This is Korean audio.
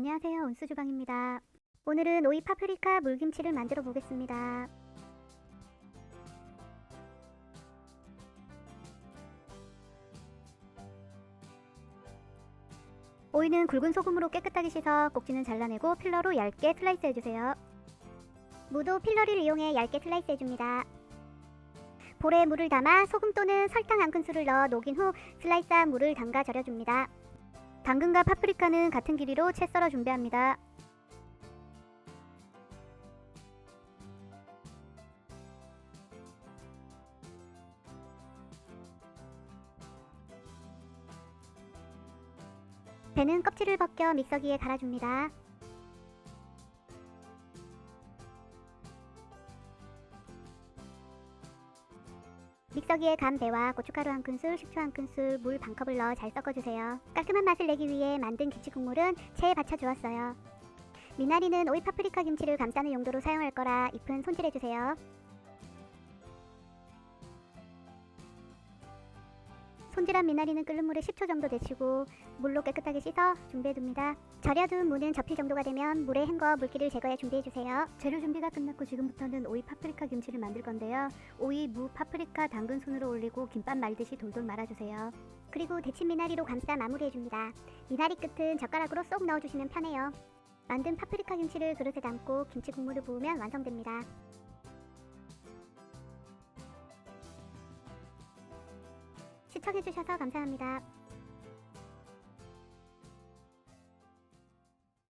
안녕하세요. 온수주방입니다. 오늘은 오이 파프리카 물김치를 만들어 보겠습니다. 오이는 굵은 소금으로 깨끗하게 씻어 꼭지는 잘라내고 필러로 얇게 슬라이스 해주세요. 무도 필러를 이용해 얇게 슬라이스 해줍니다. 볼에 물을 담아 소금 또는 설탕 한 큰술을 넣어 녹인 후 슬라이스한 물을 담가 절여줍니다. 당근과 파프리카는 같은 길이로 채 썰어 준비합니다. 배는 껍질을 벗겨 믹서기에 갈아줍니다. 믹서기에 간 배와 고춧가루 한 큰술, 식초 한 큰술, 물 반 컵을 넣어 잘 섞어주세요. 깔끔한 맛을 내기 위해 만든 김치 국물은 체에 받쳐주었어요. 미나리는 오이 파프리카 김치를 감싸는 용도로 사용할 거라 잎은 손질해주세요. 손질한 미나리는 끓는 물에 10초 정도 데치고 물로 깨끗하게 씻어 준비해둡니다. 절여둔 무는 접힐 정도가 되면 물에 헹궈 물기를 제거해 준비해주세요. 재료 준비가 끝났고 지금부터는 오이 파프리카 김치를 만들 건데요. 오이, 무, 파프리카, 당근 손으로 올리고 김밥 말듯이 돌돌 말아주세요. 그리고 데친 미나리로 감싸 마무리해줍니다. 미나리 끝은 젓가락으로 쏙 넣어주시면 편해요. 만든 파프리카 김치를 그릇에 담고 김치 국물을 부으면 완성됩니다. 시청해주셔서 감사합니다.